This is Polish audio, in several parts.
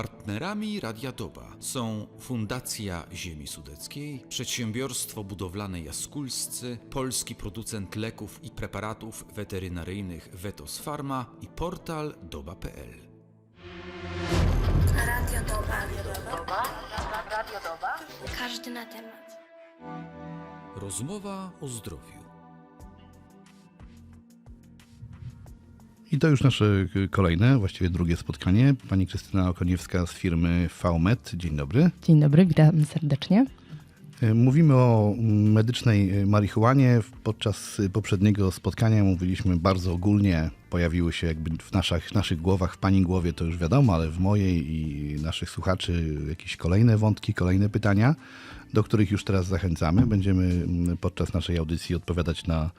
Partnerami Radia Doba są Fundacja Ziemi Sudeckiej, Przedsiębiorstwo Budowlane Jaskulscy, polski producent leków i preparatów weterynaryjnych Vetos Pharma i portal doba.pl. Radio Doba. Każdy na temat. Rozmowa o zdrowiu. I to już nasze kolejne, właściwie drugie spotkanie. Pani Krystyna Okoniewska z firmy VMed. Dzień dobry. Dzień dobry, witam serdecznie. Y, Mówimy o medycznej y, marihuanie. Podczas y, poprzedniego spotkania mówiliśmy bardzo ogólnie. Pojawiły się jakby w naszych, naszych głowach, w Pani głowie to już wiadomo, ale w mojej i naszych słuchaczy jakieś kolejne wątki, kolejne pytania, do których już teraz zachęcamy. Będziemy mm, podczas naszej audycji odpowiadać na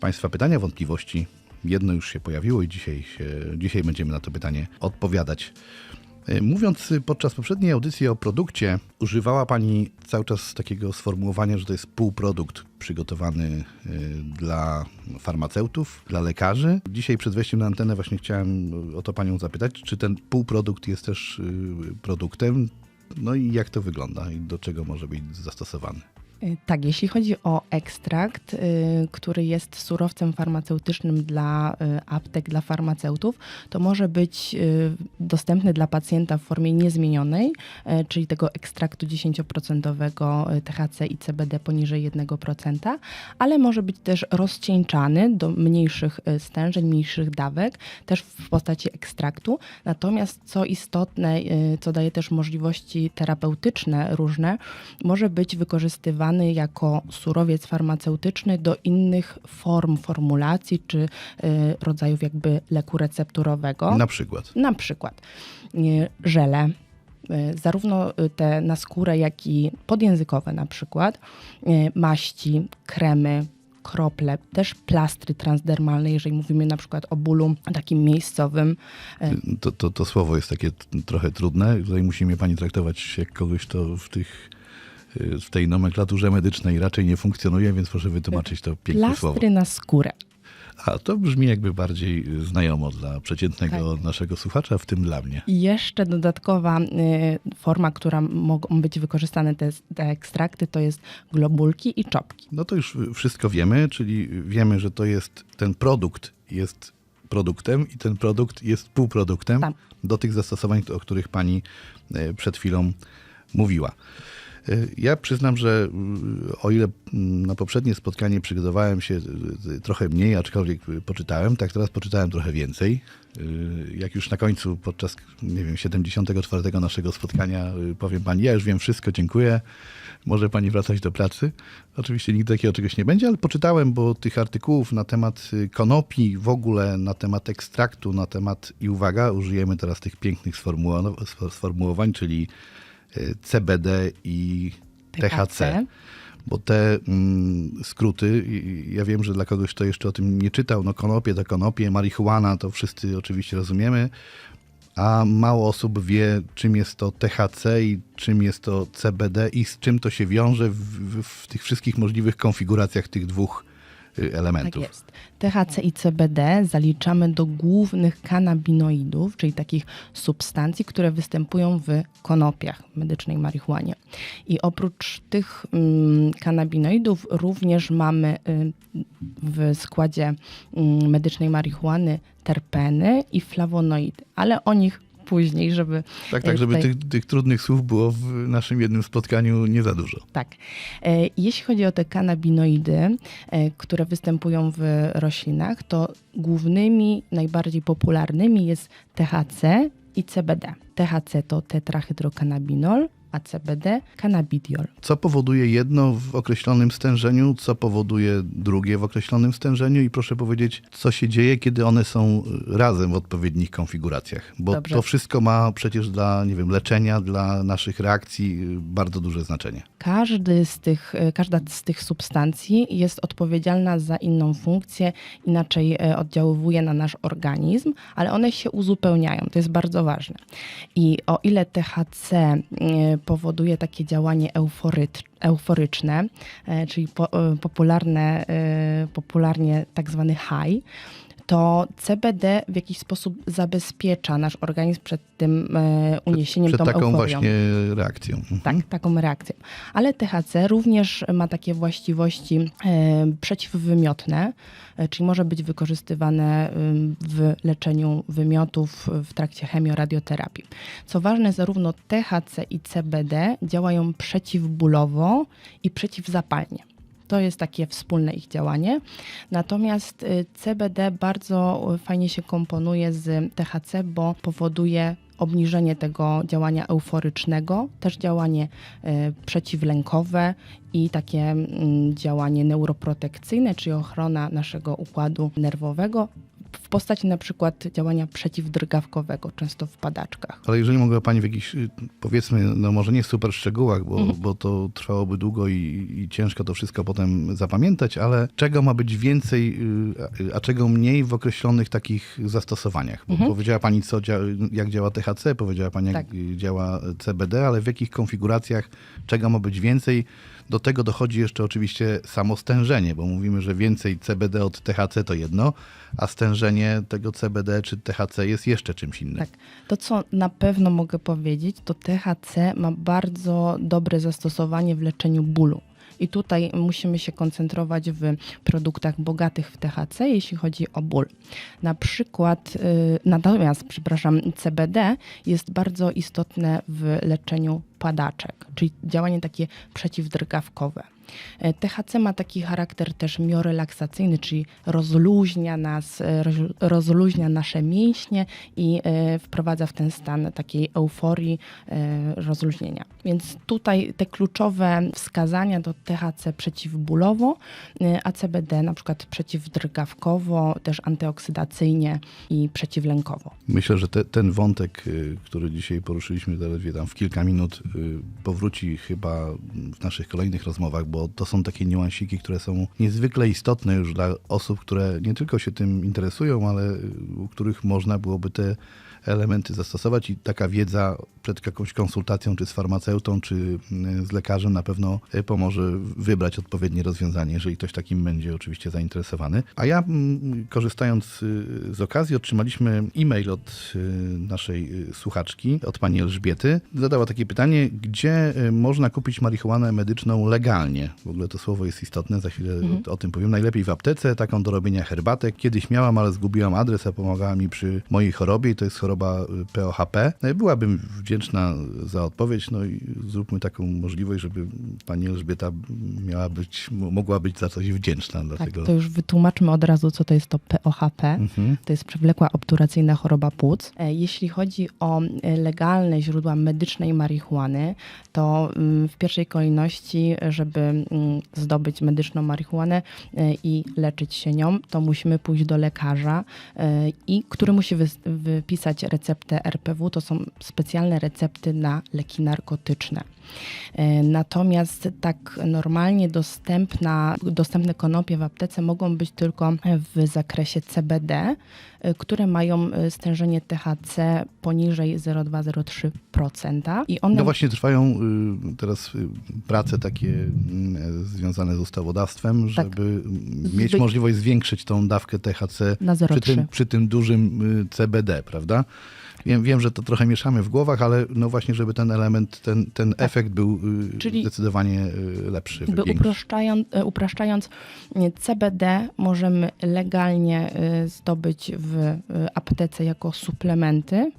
Państwa pytania, wątpliwości. Jedno już się pojawiło i dzisiaj, się, dzisiaj będziemy na to pytanie odpowiadać. E, Mówiąc y, podczas poprzedniej audycji o produkcie, używała Pani cały czas takiego sformułowania, że to jest półprodukt przygotowany y, dla farmaceutów, dla lekarzy. Dzisiaj przed wejściem na antenę właśnie chciałem o to Panią zapytać, czy ten półprodukt jest też y, produktem, no i jak to wygląda i do czego może być zastosowany. Y, Tak, jeśli chodzi o ekstrakt, y, który jest surowcem farmaceutycznym dla y, aptek, dla farmaceutów, to może być dostępny dla pacjenta w formie niezmienionej, czyli tego ekstraktu 10% THC i CBD poniżej 1%, ale może być też rozcieńczany do mniejszych stężeń, mniejszych dawek, też w postaci ekstraktu. Natomiast co istotne, co daje też możliwości terapeutyczne różne, może być wykorzystywany jako surowiec farmaceutyczny do innych form formulacji czy y, rodzajów jakby leku recepturowego. Na przykład. Na przykład y, żele, y, zarówno te na skórę, jak i podjęzykowe na przykład, maści, kremy, krople, też plastry transdermalne, jeżeli mówimy na przykład o bólu takim miejscowym. To, to, to słowo jest takie trochę trudne. Tutaj musi mnie pani traktować jak kogoś, kto w tych w tej nomenklaturze medycznej raczej nie funkcjonuje, więc proszę wytłumaczyć to piękne słowo. Plastry na skórę. A to brzmi jakby bardziej y, znajomo dla przeciętnego Tak. naszego słuchacza, w tym dla mnie. I jeszcze dodatkowa y, forma, która mogą być wykorzystane te, te ekstrakty, to jest globulki i czopki. No to już wszystko wiemy, czyli wiemy, że to jest ten produkt jest produktem i ten produkt jest półproduktem Tak. do tych zastosowań, o których pani przed chwilą mówiła. E, Ja przyznam, że y, o ile mm, na poprzednie spotkanie przygotowałem się y, trochę mniej, aczkolwiek y, poczytałem, tak teraz poczytałem trochę więcej. Y, Jak już na końcu, podczas, nie wiem, 74 naszego spotkania y, powiem pani, ja już wiem wszystko, dziękuję, może pani wracać do pracy. Oczywiście nigdy takiego czegoś nie będzie, ale poczytałem, bo tych artykułów na temat y, konopi, w ogóle na temat ekstraktu, na temat, i uwaga, użyjemy teraz tych pięknych sformułow- sfor- sformułowań, czyli y, CBD i THC. Bo te mm, skróty, ja wiem, że dla kogoś, kto jeszcze o tym nie czytał, no konopie to konopie, marihuana to wszyscy oczywiście rozumiemy, a mało osób wie, czym jest to THC i czym jest to CBD i z czym to się wiąże w, w, w tych wszystkich możliwych konfiguracjach tych dwóch elementów. Tak jest. THC i CBD zaliczamy do głównych kanabinoidów, czyli takich substancji, które występują w konopiach medycznej marihuanie. I oprócz tych mm, kanabinoidów również mamy y, w składzie mm, medycznej marihuany terpeny i flawonoidy, ale o nich później, żeby Tak, tak, żeby tutaj- tych, tych trudnych słów było w naszym jednym spotkaniu nie za dużo. Tak. E, Jeśli chodzi o te kanabinoidy, e, które występują w roślinach, to głównymi, najbardziej popularnymi jest THC i CBD. THC to tetrahydrokanabinol, a CBD cannabidiol. Co powoduje jedno w określonym stężeniu, co powoduje drugie w określonym stężeniu i proszę powiedzieć, co się dzieje, kiedy one są razem w odpowiednich konfiguracjach. Bo Dobrze. to wszystko ma przecież dla, nie wiem, leczenia, dla naszych reakcji bardzo duże znaczenie. Każdy z tych, każda z tych substancji jest odpowiedzialna za inną funkcję, inaczej e, oddziaływuje na nasz organizm, ale one się uzupełniają. To jest bardzo ważne. I o ile THC e, powoduje takie działanie euforyczne, e, czyli e, popularne, e, popularnie tak zwany high, to CBD w jakiś sposób zabezpiecza nasz organizm przed tym e, uniesieniem, Przed tą taką euforią. właśnie reakcją. Mhm. Tak, taką reakcją. Ale THC również ma takie właściwości e, przeciwwymiotne, e, czyli może być wykorzystywane w leczeniu wymiotów w trakcie chemioradioterapii. Co ważne, zarówno THC i CBD działają przeciwbólowo i przeciwzapalnie. To jest takie wspólne ich działanie. Natomiast y, CBD bardzo y, fajnie się komponuje z THC, bo powoduje obniżenie tego działania euforycznego, też działanie y, przeciwlękowe i takie mm, działanie neuroprotekcyjne, czyli ochrona naszego układu nerwowego w postaci na przykład działania przeciwdrgawkowego, często w padaczkach. Ale jeżeli mogła Pani w jakichś, y, powiedzmy, no może nie super szczegółach, bo, Mhm. bo to trwałoby długo i, i ciężko to wszystko potem zapamiętać, ale czego ma być więcej, y, a, czego mniej w określonych takich zastosowaniach? Bo Mhm. powiedziała Pani, co, jak działa THC, powiedziała Pani, jak Tak. działa CBD, ale w jakich konfiguracjach czego ma być więcej? Do tego dochodzi jeszcze oczywiście samo stężenie, bo mówimy, że więcej CBD od THC to jedno, a stężenie tego CBD czy THC jest jeszcze czymś innym. Tak. To, co na pewno mogę powiedzieć, to THC ma bardzo dobre zastosowanie w leczeniu bólu. I tutaj musimy się koncentrować w produktach bogatych w THC, jeśli chodzi o ból. Na przykład, y, natomiast, przepraszam, CBD jest bardzo istotne w leczeniu padaczek, czyli działanie takie przeciwdrgawkowe. E, THC ma taki charakter też miorelaksacyjny, czyli rozluźnia nas, e, roz- rozluźnia nasze mięśnie i e, wprowadza w ten stan takiej euforii, rozluźnienia. Więc tutaj te kluczowe wskazania to THC przeciwbólowo, a CBD na przykład przeciwdrgawkowo, też antyoksydacyjnie i przeciwlękowo. Myślę, że te, ten wątek, y, który dzisiaj poruszyliśmy zaledwie tam w kilka minut, y, powróci chyba w naszych kolejnych rozmowach, bo to są takie niuansiki, które są niezwykle istotne już dla osób, które nie tylko się tym interesują, ale u których można byłoby te elementy zastosować i taka wiedza przed jakąś konsultacją, czy z farmaceutą, czy y, z lekarzem na pewno y, pomoże wybrać odpowiednie rozwiązanie, jeżeli ktoś takim będzie oczywiście zainteresowany. A ja mm, korzystając y, z okazji otrzymaliśmy e-mail od y, naszej y, słuchaczki, od pani Elżbiety. Zadała takie pytanie, gdzie można kupić marihuanę medyczną legalnie? W ogóle to słowo jest istotne, za chwilę o tym powiem. Najlepiej w aptece, taką do robienia herbatek. Kiedyś miałam, ale zgubiłam adres, a pomagała mi przy mojej chorobie i to jest choroba y, POHP. No i Byłabym wdzięczna za odpowiedź, no i zróbmy taką możliwość, żeby pani Elżbieta miała być, mogła być za coś wdzięczna. Tak, Dlatego... to już wytłumaczmy od razu, co to jest to POHP. Mhm. To jest przewlekła obturacyjna choroba płuc. E, Jeśli chodzi o e, legalne źródła medycznej marihuany, to mm, w pierwszej kolejności, żeby mm, zdobyć medyczną marihuanę e, i leczyć się nią, to musimy pójść do lekarza, i który musi wypisać receptę RPW. To są specjalne recepty na leki narkotyczne. E, Natomiast tak normalnie dostępna, dostępne konopie w aptece mogą być tylko w zakresie CBD, które mają e, stężenie THC poniżej 0,2-0,3%. I one No właśnie trwają y, teraz y, prace takie y, związane z ustawodawstwem, Tak. żeby y, mieć Zwy- możliwość zwiększyć tą dawkę THC przy 0,3%. tym, przy tym dużym y, CBD, prawda? Wiem, wiem, że to trochę mieszamy w głowach, ale no właśnie, żeby ten element, ten, ten efekt był y, Tak. Czyli- zdecydowanie y, lepszy, Jakby upraszczając, e, upraszczając, CBD możemy legalnie zdobyć w aptece jako suplementy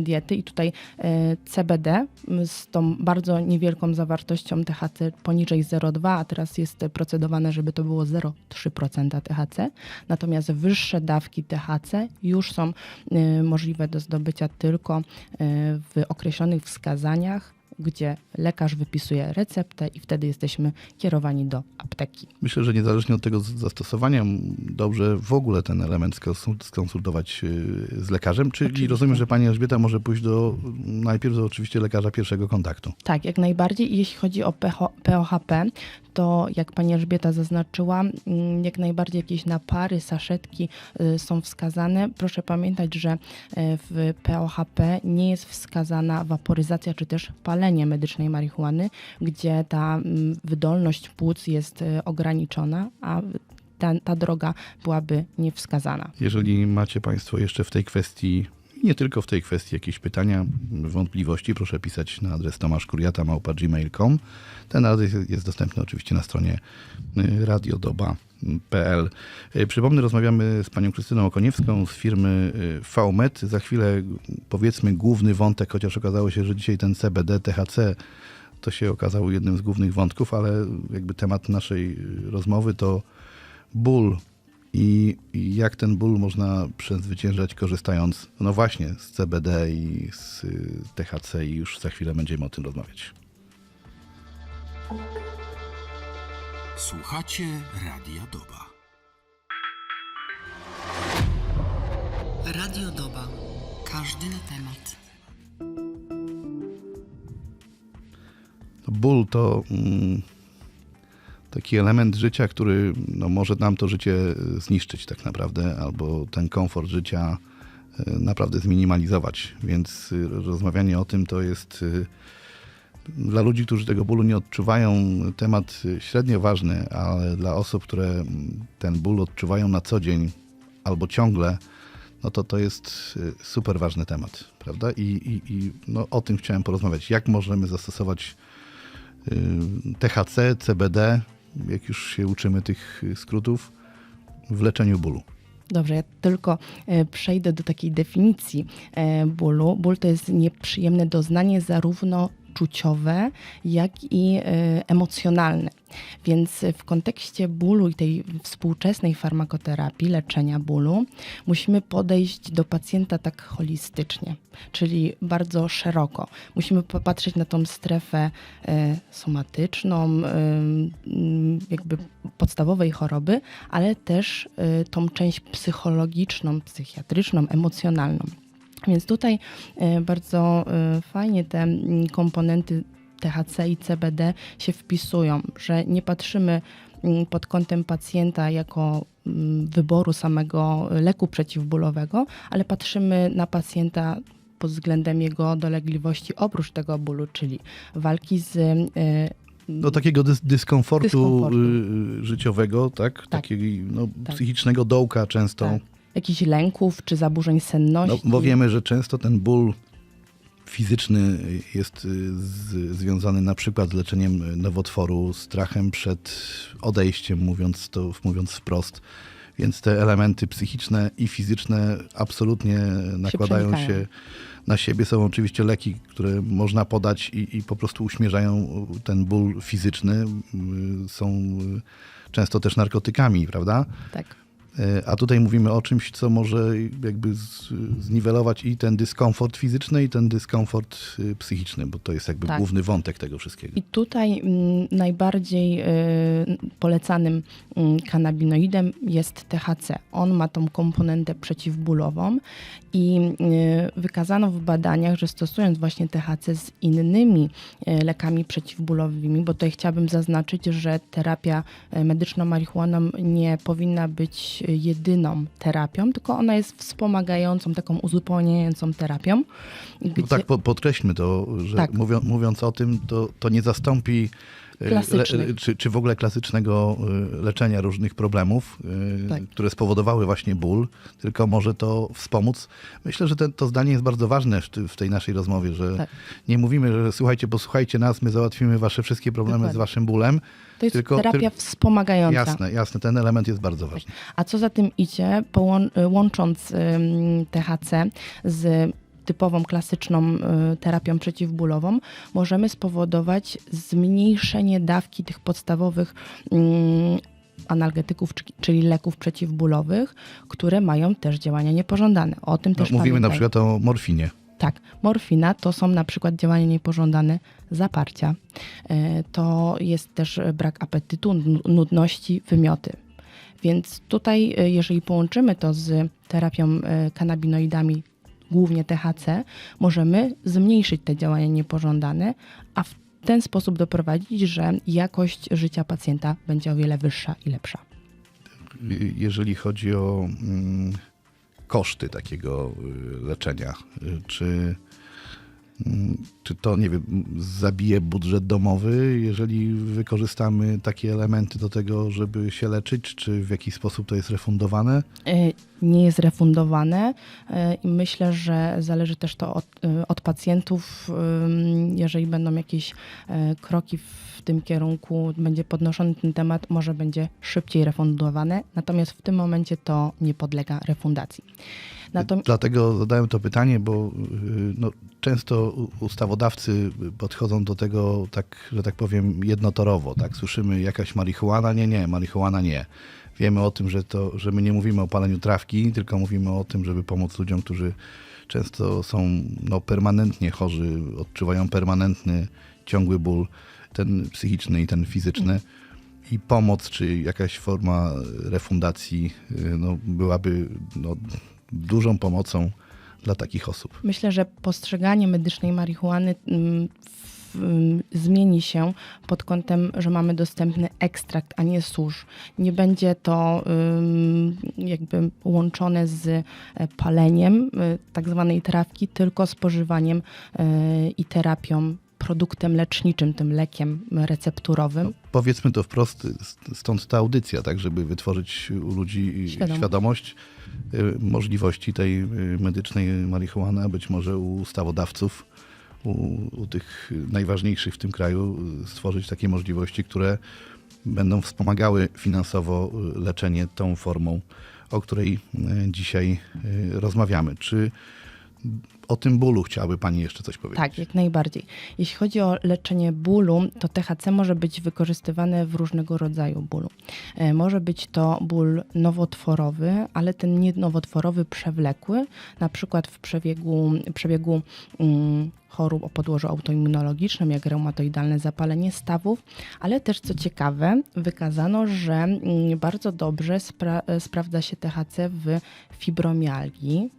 diety i tutaj e, CBD m, z tą bardzo niewielką zawartością THC poniżej 0,2, a teraz jest procedowane, żeby to było 0,3% THC. Natomiast wyższe dawki THC już są e, możliwe do zdobycia tylko e, w określonych wskazaniach gdzie lekarz wypisuje receptę i wtedy jesteśmy kierowani do apteki. Myślę, że niezależnie od tego zastosowania, dobrze w ogóle ten element skonsult- skonsultować y, z lekarzem. Czyli Oczywiście. rozumiem, że pani Elżbieta może pójść do najpierw do oczywiście lekarza pierwszego kontaktu. Tak, jak najbardziej. I Jeśli chodzi o PH, POHP, to jak pani Elżbieta zaznaczyła, mm, jak najbardziej jakieś napary, saszetki y, są wskazane. Proszę pamiętać, że y, w POHP nie jest wskazana waporyzacja czy też palenie medycznej marihuany, gdzie ta mm, wydolność płuc jest y, ograniczona, a ta, ta droga byłaby niewskazana. Jeżeli macie Państwo jeszcze w tej kwestii, nie tylko w tej kwestii, jakieś pytania, wątpliwości, proszę pisać na adres tomaszkuriata.gmail.com. Ten adres jest- dostępny oczywiście na stronie y, radiodoba.pl. Y, Przypomnę, rozmawiamy z panią Krystyną Okoniewską z firmy y, VMED. Za chwilę powiedzmy główny wątek, chociaż okazało się, że dzisiaj ten CBD, THC to się okazało jednym z głównych wątków, ale jakby temat naszej rozmowy to ból i, i jak ten ból można przezwyciężać korzystając, no właśnie, z CBD i z y, THC i już za chwilę będziemy o tym rozmawiać. Słuchacie Radia Doba. Radio Doba. Każdy na temat. Ból to mm, taki element życia, który no, może nam to życie y, zniszczyć tak naprawdę, albo ten komfort życia y, naprawdę zminimalizować. Więc y, rozmawianie o tym to jest dla ludzi, którzy tego bólu nie odczuwają, temat średnio ważny, ale dla osób, które ten ból odczuwają na co dzień albo ciągle, no to to jest super ważny temat, prawda? I, i, i no, o tym chciałem porozmawiać. Jak możemy zastosować THC, CBD, jak już się uczymy tych y, skrótów, w leczeniu bólu. Dobrze, ja tylko e, przejdę do takiej definicji e, bólu. Ból to jest nieprzyjemne doznanie zarówno czuciowe, jak i e, emocjonalne. Więc w kontekście bólu i tej współczesnej farmakoterapii, leczenia bólu, musimy podejść do pacjenta tak holistycznie, czyli bardzo szeroko. Musimy popatrzeć na tą strefę e, somatyczną, e, m, jakby podstawowej choroby, ale też tą część psychologiczną, psychiatryczną, emocjonalną. Więc tutaj e, bardzo e, fajnie te mm, komponenty THC i CBD się wpisują, że nie patrzymy mm, pod kątem pacjenta jako mm, wyboru samego leku przeciwbólowego, ale patrzymy na pacjenta pod względem jego dolegliwości oprócz tego bólu, czyli walki z e, Do takiego dys- dyskomfortu, Dyskomfortu. y, życiowego, tak? Takiego no, Tak. psychicznego dołka często. tak, jakichś lęków czy zaburzeń senności. No, bo wiemy, że często ten ból fizyczny jest y, z, związany na przykład z leczeniem nowotworu, strachem przed odejściem, mówiąc to mówiąc wprost. Więc te elementy psychiczne i fizyczne absolutnie nakładają się, przenikają. na siebie. Są oczywiście leki, które można podać i, i po prostu uśmierzają ten ból fizyczny. Y, Są y, często też narkotykami, prawda? Tak. E, A tutaj mówimy o czymś, co może jakby zniwelować i ten dyskomfort fizyczny, i ten dyskomfort y, psychiczny, bo to jest jakby Tak. główny wątek tego wszystkiego. I tutaj mm, najbardziej y, polecanym mm, kanabinoidem jest THC. On ma tą komponentę przeciwbólową i y, wykazano w badaniach, że stosując właśnie THC z innymi y, lekami przeciwbólowymi, bo tutaj chciałabym zaznaczyć, że terapia y, medyczną marihuaną nie powinna być jedyną terapią, tylko ona jest wspomagającą, taką uzupełniającą terapią. No gdzie- tak, po, podkreślmy to, że Tak. mówią, mówiąc o tym, to, to nie zastąpi Klasycznych. czy, czy w ogóle klasycznego y, leczenia różnych problemów, y, Tak. które spowodowały właśnie ból, tylko może to wspomóc. Myślę, że te, to zdanie jest bardzo ważne w, tej naszej rozmowie, że Tak. nie mówimy, że słuchajcie, posłuchajcie nas, my załatwimy wasze wszystkie problemy Dokładnie. z waszym bólem. To jest tylko- terapia wspomagająca. Jasne, jasne, ten element jest bardzo ważny. A co za tym idzie, y, łącząc THC z typową klasyczną y, terapią przeciwbólową, możemy spowodować zmniejszenie dawki tych podstawowych ym, analgetyków, czy- czyli leków przeciwbólowych, które mają też działania niepożądane. O tym No, też mówimy na pamiętaj. przykład o morfinie. Tak, morfina to są na przykład działania niepożądane zaparcia. E, To jest też brak apetytu, nu- nudności, wymioty. Więc tutaj, e, jeżeli połączymy to z terapią e, kanabinoidami, głównie THC, możemy zmniejszyć te działania niepożądane, a w ten sposób doprowadzić, że jakość życia pacjenta będzie o wiele wyższa i lepsza. Jeżeli chodzi o mm, koszty takiego y, leczenia, y, czy Czy to, nie wiem, zabije budżet domowy, jeżeli wykorzystamy takie elementy do tego, żeby się leczyć? Czy w jakiś sposób to jest refundowane? Y, nie jest refundowane y, i myślę, że zależy też to od, y, od pacjentów. Jeżeli będą jakieś kroki w tym kierunku, będzie podnoszony ten temat, może będzie szybciej refundowane, natomiast w tym momencie to nie podlega refundacji. Natom- Dlatego zadałem to pytanie, bo y, no, często ustawodawcy podchodzą do tego tak, że tak powiem, jednotorowo. Tak? Słyszymy jakaś marihuana, nie, nie, marihuana nie. Wiemy o tym, że, to, że my nie mówimy o paleniu trawki, tylko mówimy o tym, żeby pomóc ludziom, którzy często są no, permanentnie chorzy, odczuwają permanentny, ciągły ból, ten psychiczny i ten fizyczny. I pomoc, czy jakaś forma refundacji y, no, byłaby no, dużą pomocą dla takich osób. Myślę, że postrzeganie medycznej marihuany mm, mm, zmieni się pod kątem, że mamy dostępny ekstrakt, a nie susz. Nie będzie to ym, jakby łączone z e, paleniem y, tak zwanej trawki, tylko spożywaniem y, i terapią, produktem leczniczym, tym lekiem recepturowym. Powiedzmy to wprost, st- stąd ta audycja, tak, żeby wytworzyć u ludzi Świadomość. świadomość y, możliwości tej y, medycznej marihuany, a być może u ustawodawców, u, u tych najważniejszych w tym kraju y, stworzyć takie możliwości, które będą wspomagały finansowo leczenie tą formą, o której dzisiaj rozmawiamy. Czy o tym bólu chciałaby Pani jeszcze coś powiedzieć? Tak, jak najbardziej. Jeśli chodzi o leczenie bólu, to THC może być wykorzystywane w różnego rodzaju bólu. E, Może być to ból nowotworowy, ale ten nie nowotworowy przewlekły, na przykład w przebiegu, przebiegu mm, chorób o podłożu autoimmunologicznym, jak reumatoidalne zapalenie stawów, ale też co ciekawe, wykazano, że mm, bardzo dobrze spra- sprawdza się THC w fibromialgii.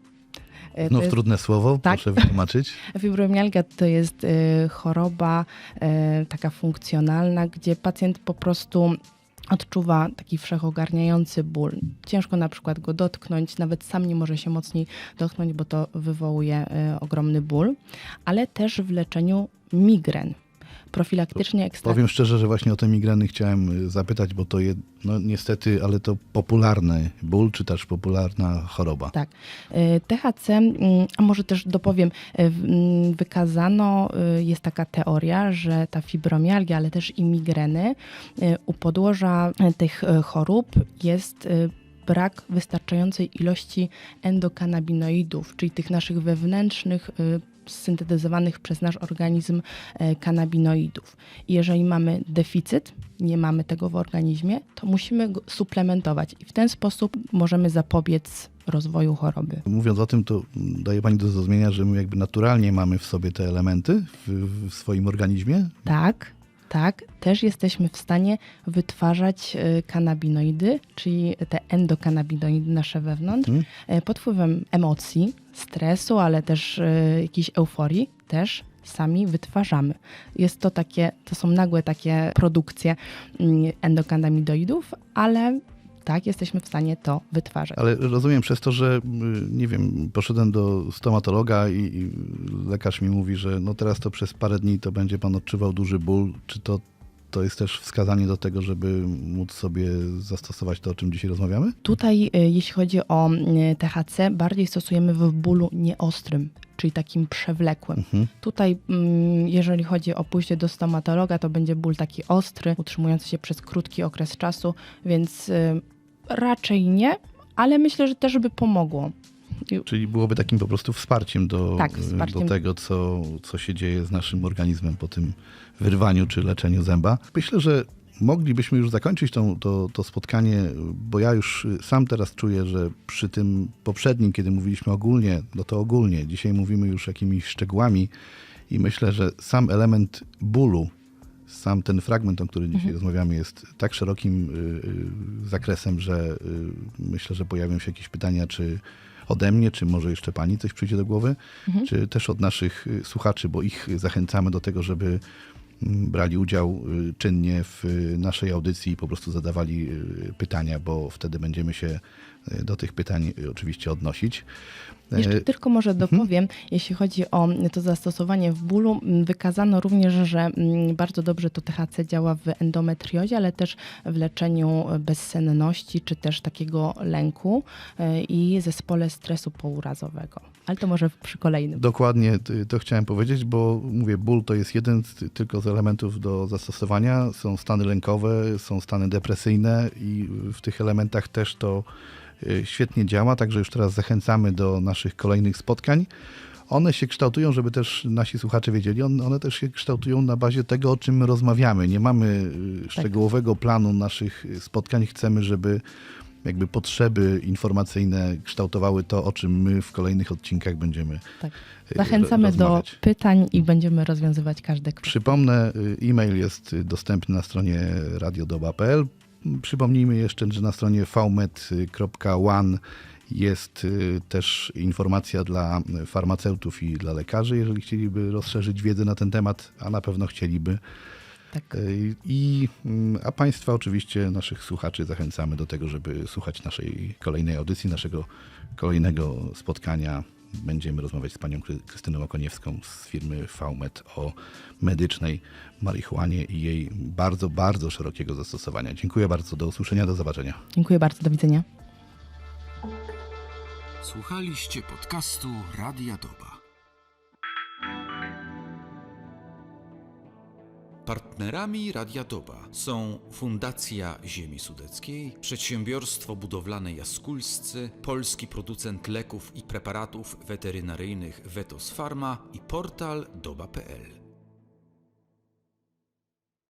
E, Znów jest- trudne słowo, Tak. proszę wytłumaczyć. Fibromialgia to jest e, choroba e, taka funkcjonalna, gdzie pacjent po prostu odczuwa taki wszechogarniający ból. Ciężko na przykład go dotknąć, nawet sam nie może się mocniej dotknąć, bo to wywołuje ogromny ból, ale też w leczeniu migren. Profilaktycznie ekstrak... Powiem szczerze, że właśnie o te migreny chciałem y, zapytać, bo to jest, no niestety, ale to popularny ból, czy też popularna choroba. Tak. Y, THC, mm, a może też dopowiem, y, mm, wykazano, jest taka teoria, że ta fibromialgia, ale też i migreny u podłoża tych chorób jest brak wystarczającej ilości endokanabinoidów, czyli tych naszych wewnętrznych syntetyzowanych przez nasz organizm e, kanabinoidów. I jeżeli mamy deficyt, nie mamy tego w organizmie, to musimy go suplementować i w ten sposób możemy zapobiec rozwoju choroby. Mówiąc o tym, to daje Pani do zrozumienia, że my jakby naturalnie mamy w sobie te elementy w, w swoim organizmie. Tak, tak, też jesteśmy w stanie wytwarzać e, kanabinoidy, czyli te endokanabinoidy nasze wewnątrz, Mhm. e, pod wpływem emocji, stresu, ale też e, jakiejś euforii, też sami wytwarzamy. Jest to takie, to są nagłe takie produkcje mm, endokanabinoidów, ale tak, jesteśmy w stanie to wytwarzać. Ale rozumiem przez to, że y, nie wiem, poszedłem do stomatologa i, i lekarz mi mówi, że no teraz to przez parę dni to będzie Pan odczuwał duży ból. Czy to, to jest też wskazanie do tego, żeby móc sobie zastosować to, o czym dzisiaj rozmawiamy? Tutaj, y, jeśli chodzi o THC, bardziej stosujemy w bólu nieostrym, czyli takim przewlekłym. Mhm. Tutaj, jeżeli chodzi o pójście do stomatologa, to będzie ból taki ostry, utrzymujący się przez krótki okres czasu, więc y, raczej nie, ale myślę, że też by pomogło. Czyli byłoby takim po prostu wsparciem do, Tak, wsparciem. do tego, co, co się dzieje z naszym organizmem po tym wyrwaniu czy leczeniu zęba. Myślę, że moglibyśmy już zakończyć tą, to, to spotkanie, bo ja już sam teraz czuję, że przy tym poprzednim, kiedy mówiliśmy ogólnie, no to ogólnie, dzisiaj mówimy już jakimiś szczegółami i myślę, że sam element bólu, sam ten fragment, o którym dzisiaj rozmawiamy, jest tak szerokim y, y, zakresem, że y, myślę, że pojawią się jakieś pytania, czy ode mnie, czy może jeszcze pani coś przyjdzie do głowy, czy też od naszych y, słuchaczy, bo ich zachęcamy do tego, żeby mm, brali udział y, czynnie w y, naszej audycji i po prostu zadawali pytania, bo wtedy będziemy się do tych pytań oczywiście odnosić. E, Jeszcze tylko może dopowiem, jeśli chodzi o to zastosowanie w bólu, wykazano również, że mm, bardzo dobrze to THC działa w endometriozie, ale też w leczeniu bezsenności, czy też takiego lęku y, i zespole stresu pourazowego. Ale to może przy kolejnym. Dokładnie to chciałem powiedzieć, bo mówię, ból to jest jeden z, tylko z elementów do zastosowania. Są stany lękowe, są stany depresyjne i w tych elementach też to świetnie działa, także już teraz zachęcamy do naszych kolejnych spotkań. One się kształtują, żeby też nasi słuchacze wiedzieli, on- one też się kształtują na bazie tego, o czym my rozmawiamy. Nie mamy y, szczegółowego planu naszych y, spotkań. Chcemy, żeby jakby potrzeby informacyjne kształtowały to, o czym my w kolejnych odcinkach będziemy Tak. y, Zachęcamy do rozmawiać. pytań i będziemy rozwiązywać każde kwestie. Przypomnę, y, e-mail jest y, dostępny na stronie radiodoba.pl. Przypomnijmy jeszcze, że na stronie vmed.one jest y, też informacja dla farmaceutów i dla lekarzy, jeżeli chcieliby rozszerzyć wiedzę na ten temat, a na pewno chcieliby. Tak. Y, I, mm, a Państwa oczywiście, naszych słuchaczy zachęcamy do tego, żeby słuchać naszej kolejnej audycji, naszego kolejnego spotkania. Będziemy rozmawiać z panią Kry- Krystyną Okoniewską z firmy VMed o medycznej marihuanie i jej bardzo, bardzo szerokiego zastosowania. Dziękuję bardzo, do usłyszenia, do zobaczenia. Dziękuję bardzo, do widzenia. Słuchaliście podcastu Radia Doba. Partnerami Radia Doba są Fundacja Ziemi Sudeckiej, Przedsiębiorstwo Budowlane Jaskulscy, polski producent leków i preparatów weterynaryjnych Vetos Pharma i portal doba.pl.